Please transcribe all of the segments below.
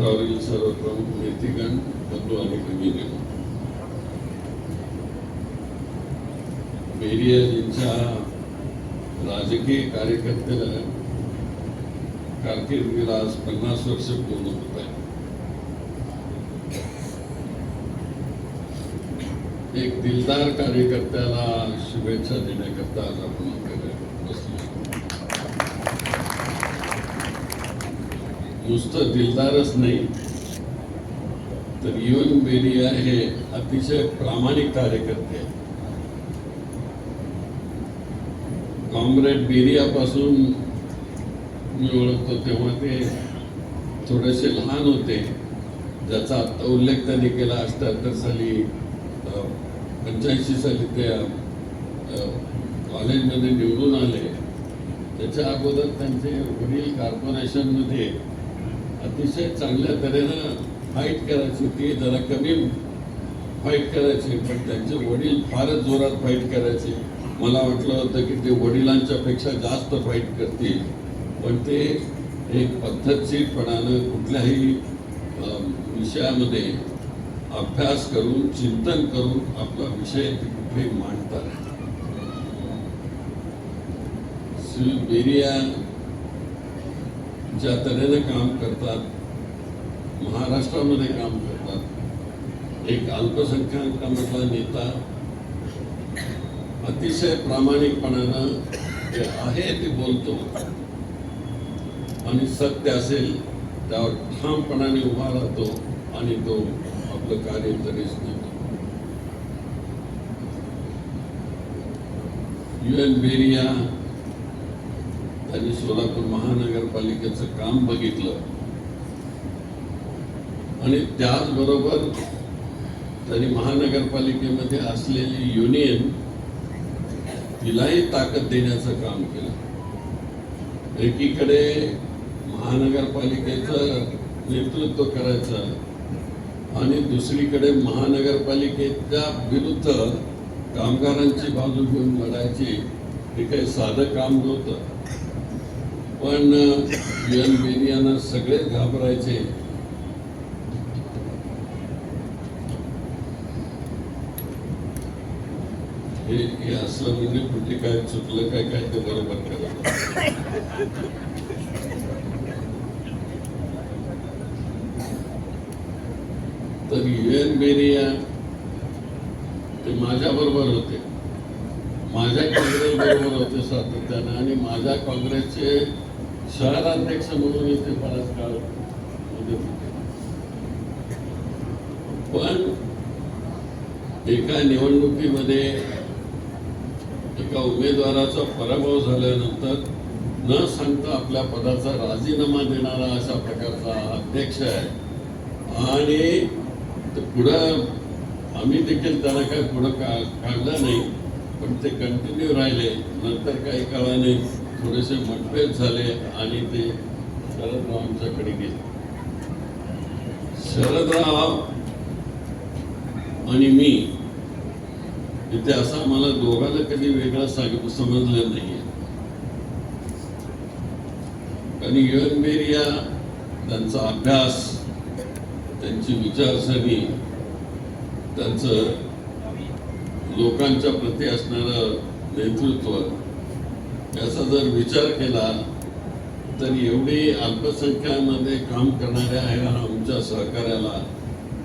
व्यासपीठावरील सर्व प्रमुख नेतेगण बंधू आणि भगिनी. बेरियाजींच्या राजकीय कार्यकर्त्याला कारकिर्दीला आज पन्नास वर्ष पूर्ण होत आहे एक दिलदार कार्यकर्त्याला शुभेच्छा देण्याकरता आज आपण इकडे बसलो नुसतं दिलदारच नाही. तर युन बेरिया हे अतिशय प्रामाणिक कार्यकर्ते आहेत. कॉम्रेड बेरियापासून मी ओळखतो तेव्हा ते थोडेसे लहान होते. ज्याचा आत्ता उल्लेख त्यांनी केला अष्ट्याहत्तर साली पंच्याऐंशी साली ते कॉलेजमध्ये निवडून आले. त्याच्या अगोदर त्यांचे वडील कॉर्पोरेशनमध्ये अतिशय चांगल्या तऱ्हेनं फाईट करायची होती जरा कमी फाईट करायची पण त्यांचे वडील फारच जोरात फाईट करायचे. मला वाटलं होतं की ते वडिलांच्या पेक्षा जास्त फाईट करतील. पण ते एक पद्धतशीरपणानं कुठल्याही विषयामध्ये अभ्यास करून चिंतन करून आपला विषय ते कुठेही मांडतात श्री बेरिया ज्या तऱ्हेने काम करतात महाराष्ट्रामध्ये काम करतात एक अल्पसंख्याकामधला नेता अतिशय प्रामाणिकपणानं जे आहे ते बोलतो. आणि सत्य असेल त्यावर ठामपणाने उभा राहतो आणि तो आपलं कार्य तरीच देतो एन बेरिया आणि सोलापूर महानगरपालिकेचं काम बघितलं. आणि त्याचबरोबर त्यांनी महानगरपालिकेमध्ये असलेली युनियन तिलाही ताकद देण्याचं काम केलं. एकीकडे महानगरपालिकेचं नेतृत्व करायचं आणि दुसरीकडे महानगरपालिकेच्या विरुद्ध कामगारांची बाजू घेऊन लढायची हे काही साधं काम नव्हतं. पण युएन बेरियाना सगळेच घाबरायचे. हे हे असलं म्हणजे कुठे काय चुकलं काय काय ते बरोबर करा तर युएन बेरिया ते माझ्या बरोबर होते. माझ्या काँग्रेस बरोबर होते सातत्यानं आणि माझ्या काँग्रेसचे शहराध्यक्ष म्हणून इथे बराच काळ मदत होते. पण एका निवडणुकीमध्ये एका उमेदवाराचा पराभव झाल्यानंतर न सांगता आपल्या पदाचा राजीनामा देणारा अशा प्रकारचा अध्यक्ष आहे. आणि पुढं आम्ही देखील त्याला काय पुढं का काढलं नाही पण ते कंटिन्यू राहिले नंतर काही काळाने थोडेसे मतभेद झाले आणि ते शरदरावांच्याकडे गेले. शरदराव आणि मी इथे असा मला दोघांना कधी वेगळा सांग समजलं नाहीये. आणि युएन बेरिया त्यांचा अभ्यास त्यांची विचारसरणी त्यांचं लोकांच्या प्रती असणारं नेतृत्व याचा जर विचार केला तर एवढी अल्पसंख्यामध्ये काम करणाऱ्या ह्या आमच्या सहकार्याला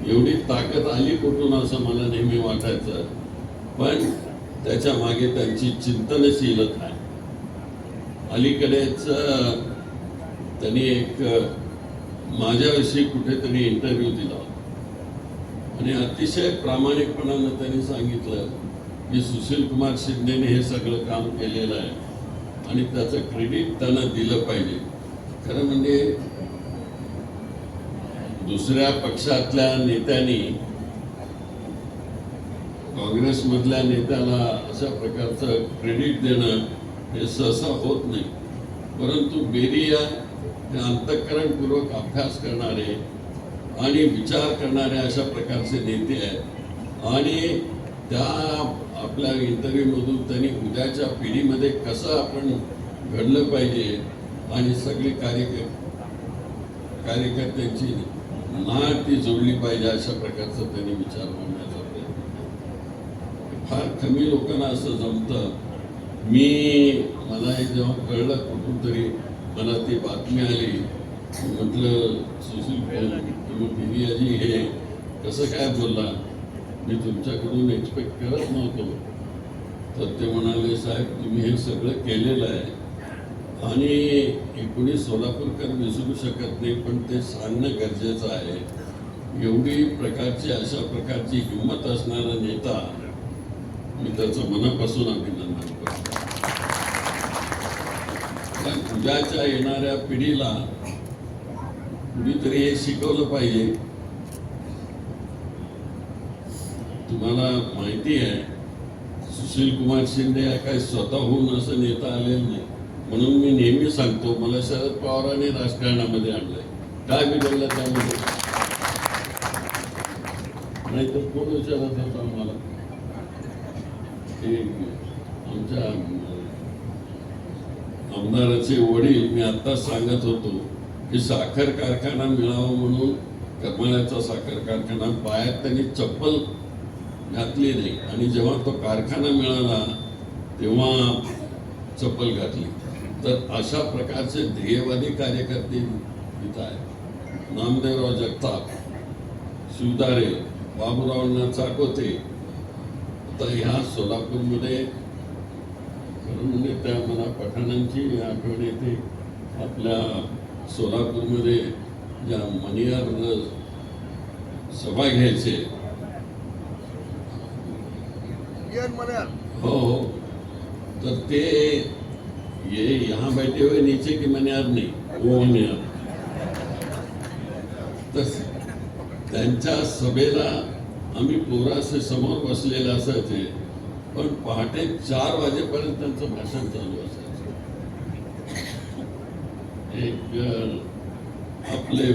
एवढी ताकद आली कुठून असं मला नेहमी वाटायचं. पण त्याच्यामागे त्यांची चिंतनशीलता आहे. अलीकडेच त्यांनी एक माझ्याविषयी कुठेतरी इंटरव्ह्यू दिला आणि अतिशय प्रामाणिकपणानं त्यांनी सांगितलं की सुशील कुमार शिंदेने हे सगळं काम केलेलं आहे. आणि त्याचं क्रेडिट त्यांना दिलं पाहिजे. खरं म्हणजे दुसऱ्या पक्षातल्या नेत्यांनी काँग्रेसमधल्या नेत्याला अशा प्रकारचं क्रेडिट देणं हे सहसा होत नाही. परंतु बेरिया हे अंतःकरणपूर्वक अभ्यास करणारे आणि विचार करणारे अशा प्रकारचे नेते आहेत. आणि त्या आपल्या इंटरव्ह्यूमधून त्यांनी उद्याच्या पिढीमध्ये कसं आपण घडलं पाहिजे आणि सगळी कार्यक कार्यकर्त्यांची ती जोडली पाहिजे अशा प्रकारचा त्यांनी विचार मांडण्याचा प्रयत्न फार कमी लोकांना असं जमतं. मी मला हे जेव्हा कळलं कुठून तरी मला ती बातमी आली. म्हटलं सुशील तुम्ही आजी हे कसं काय बोलला? मी तुमच्याकडून एक्सपेक्ट करत नव्हतो. तर ते म्हणाले साहेब तुम्ही हे सगळं केलेलं आहे आणि एकूणी सोलापूरकर विसरू शकत नाही पण ते सांगणं गरजेचं आहे. एवढी प्रकारची अशा प्रकारची हिंमत असणारा नेता मी त्याचं मनापासून अभिनंदन करतो. उद्याच्या येणाऱ्या पिढीला कुणीतरी हे शिकवलं पाहिजे. तुम्हाला माहिती आहे सुशील कुमार शिंदे काय काही स्वतःहून असं नेता आलेलं नाही. म्हणून मी नेहमी सांगतो मला शरद पवारांनी राजकारणामध्ये आणलंय. काय बिघडलं त्यामध्ये? नाहीतर कोण विचारत होता मला? ते आमच्या आमदाराचे वडील मी आत्ताच सांगत होतो की साखर कारखाना मिळावा म्हणून करमाळ्याचा साखर कारखाना पायात त्यांनी चप्पल घातली नाही. आणि जेव्हा तो कारखाना मिळाला तेव्हा चप्पल घातली. तर अशा प्रकारचे ध्येयवादी कार्यकर्ते इथं आहेत. नामदेवराव जगताप शिवदारे बाबूरावांना चाकोते आता ह्या सोलापूरमध्ये खरं म्हणजे त्या मला पठाणांची आठवण येते. आपल्या सोलापूरमध्ये ज्या मनियार सभा घ्यायचे हो हो. तर ते ये यहाँ बैठे हुए नीचे की मनियार नाही वो मनियार. तस त्यांच्या सभेला आम्ही पोरासे समोर बसलेले असायचे पण पहाटे चार वाजेपर्यंत त्यांचं भाषण चालू असायचं. एक आपले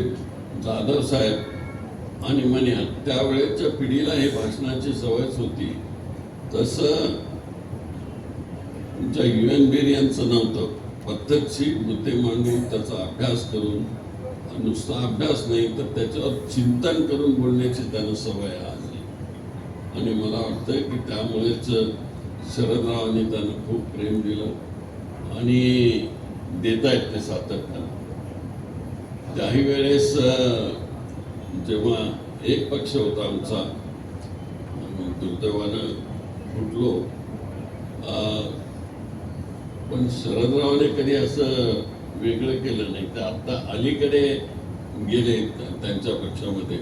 जाधव साहेब आणि मन्या त्यावेळेच्या पिढीला हे भाषणाची सवयच होती. तसं तुमच्या यू एन बेर यांचं नव्हतं. पद्धतशीर मुद्दे मांडून त्याचा अभ्यास करून नुसता अभ्यास नाही तर त्याच्यावर चिंतन करून बोलण्याची त्यांना सवय आली आणि मला वाटतं की त्यामुळेच शरदरावांनी त्यांना खूप प्रेम दिलं आणि देत आहेत ते सातत्यानं. काही वेळेस जेव्हा एक पक्ष होता आमचा दुर्दैवानं फुटलो. पण शरदरावने कधी असं वेगळं केलं नाही. तर आता अलीकडे गेले त्यांच्या पक्षामध्ये.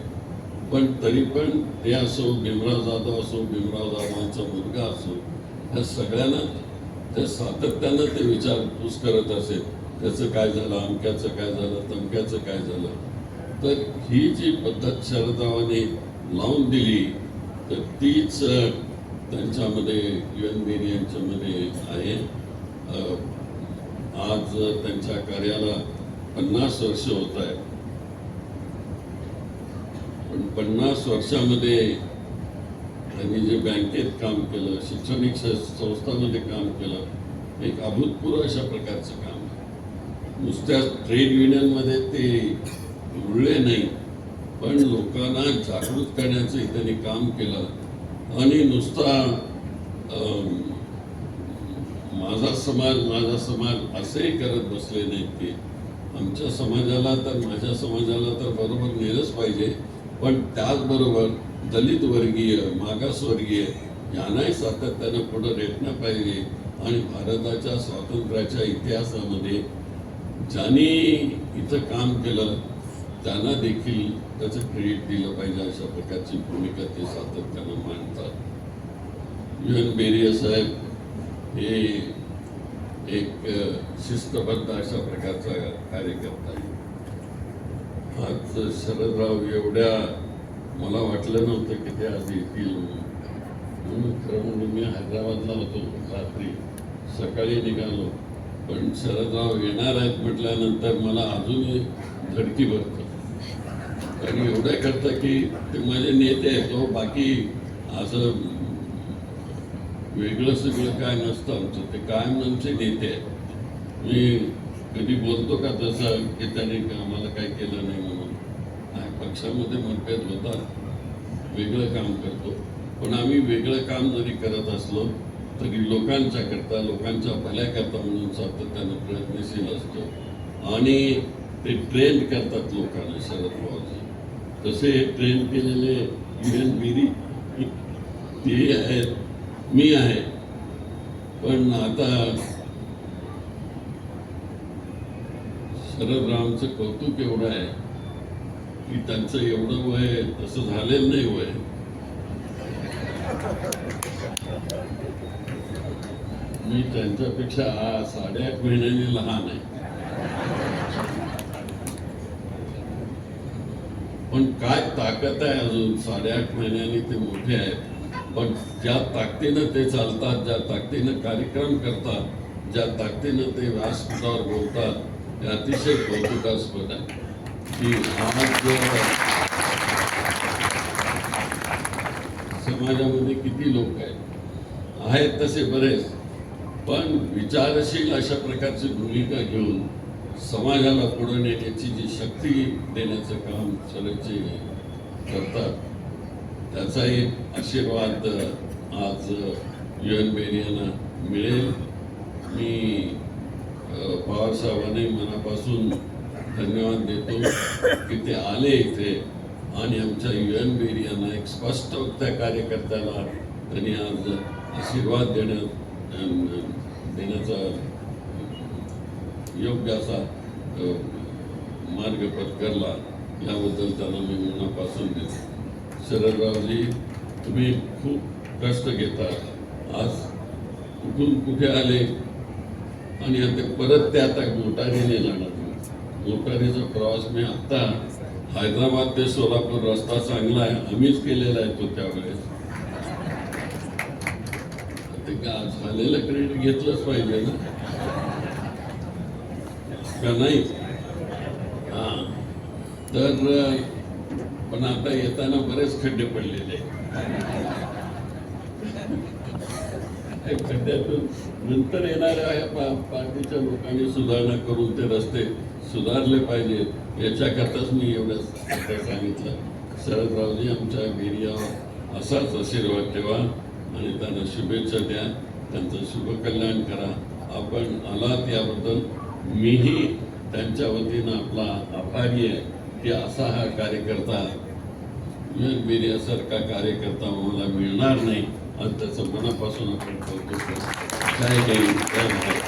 पण तरी पण ते असो भीमराव जाधव असो भीमराव जाधवांचा मुलगा असो ह्या सगळ्यांना ते सातत्यानं ते विचारपूस करत असेल. त्याचं काय झालं अमक्याचं काय झालं तमक्याचं काय झालं. तर ही जी पद्धत शरदरावाने लावून दिली तर तीच त्यांच्यामध्ये यू एन बेरी यांच्यामध्ये आहे. आज त्यांच्या कार्याला पन्नास वर्ष होत आहे पण पन्नास वर्षामध्ये त्यांनी जे बँकेत काम केलं शैक्षणिक संस्थांमध्ये काम केलं एक अभूतपूर्व अशा प्रकारचं काम नुसत्या ट्रेड युनियनमध्ये ते रुळले नाही पण लोकांना जागृत करण्याचं त्यांनी काम केलं. आणि नुसता माझा समाज माझा समाज असेही करत बसले नाहीत ते आमच्या समाजाला तर माझ्या समाजाला तर बरोबर नेलंच पाहिजे. पण त्याचबरोबर दलित वर्गीय मागासवर्गीय यांनाही सातत्यानं पुढं रेटणं पाहिजे. आणि भारताच्या स्वातंत्र्याच्या इतिहासामध्ये ज्यांनी इथं काम केलं त्यांना देखील त्याचं क्रेडिट दिलं पाहिजे अशा प्रकारची भूमिका ते सातत्यानं मांडतात. यू एन बेरिया साहेब हे एक शिस्तबद्ध अशा प्रकारचा कार्यकर्ता आहे आज शरदराव एवढ्या मला वाटलं नव्हतं की ते आज येतील. म्हणून खरं म्हणून मी हैदराबादला होतो रात्री. सकाळी निघालो. पण शरदराव येणार आहेत म्हटल्यानंतर मला अजूनही धडकी भरतं. आणि एवढं करता की ते माझे नेते आहेत तो बाकी असं वेगळं सगळं काय नसतं आमचं. ते कायम आमचे नेते आहेत. मी कधी बोलतो का तसं की त्याने आम्हाला काय केलं नाही म्हणून? नाही, पक्षामध्ये मतभेद होतात. वेगळं काम करतो. पण आम्ही वेगळं काम जरी करत असलो तरी लोकांच्या करता लोकांच्या भल्याकरता म्हणून सातत्यानं प्रयत्नशील असतो. आणि ते ट्रेन करतात लोकांना शरद पवारजी. तसे ट्रेन केलेले युएन बिरी ते आहेत मी आहे. पण आता शरद रामचं कौतुक एवढं आहे की त्यांचं एवढं वय तसं झालेलं नाही वय. मी त्यांच्यापेक्षा साडे साडेआठ महिन्यांनी लहान आहे. पण काय ताकद आहे अजून? साडेआठ महिन्यांनी ते मोठे आहेत. पण ज्या ताकदीनं ते चालतात ज्या ताकदीनं कार्यक्रम करतात ज्या ताकदीनं ते व्यासपीठावर बोलतात हे अतिशय कौतुकास्पद आहे. की आज समाजामध्ये किती लोक आहेत? आहेत तसे बरेच. पण विचारशील अशा प्रकारची भूमिका घेऊन समाजाला पुढे नेण्याची जी शक्ती देण्याचं काम शरदजी करतात त्याचा एक आशीर्वाद आज युएन बेरियांना मिळेल. मी अ, मनापासून धन्यवाद देतो की ते आले इथे आणि आमच्या युएन बेरियांना एक स्पष्ट त्या कार्यकर्त्याला त्यांनी आज आशीर्वाद देण्या देण्याचा योग्य असा मार्ग पत्करला याबद्दल त्यांना मी मनापासून देतो. शरदरावजी तुम्ही खूप कष्ट घेता. आज कुठून कुठे आले? आणि आता परत ते आता मोटारीने जाणार. मोटारीचा प्रवास मी आत्ता हैदराबाद ते सोलापूर रस्ता चांगला आहे. आम्हीच केलेला आहे तो त्यावेळेस. ते का झालेलं क्रेडिट घेतलंच पाहिजे ना? का नाही? हा. तर पण आता येताना बरेच खड्डे पडलेले खड्ड्यातून नंतर येणाऱ्या या पार्टीच्या लोकांनी सुधारणा करून ते रस्ते सुधारले पाहिजेत. याच्याकरताच मी एवढंच सांगितलं. शरदरावजी आमच्या बेरियावर असाच आशीर्वाद ठेवा आणि त्यांना शुभेच्छा द्या. त्यांचं शुभकल्याण करा. आपण आलात याबद्दल. मीही त्यांच्या वतीनं आपला आभारी आहे की असा हा कार्यकर्ता युएन मीडियासारखा कार्यकर्ता मला मिळणार नाही आणि त्याचं मनापासून आपण कौतुक करतो. जय जय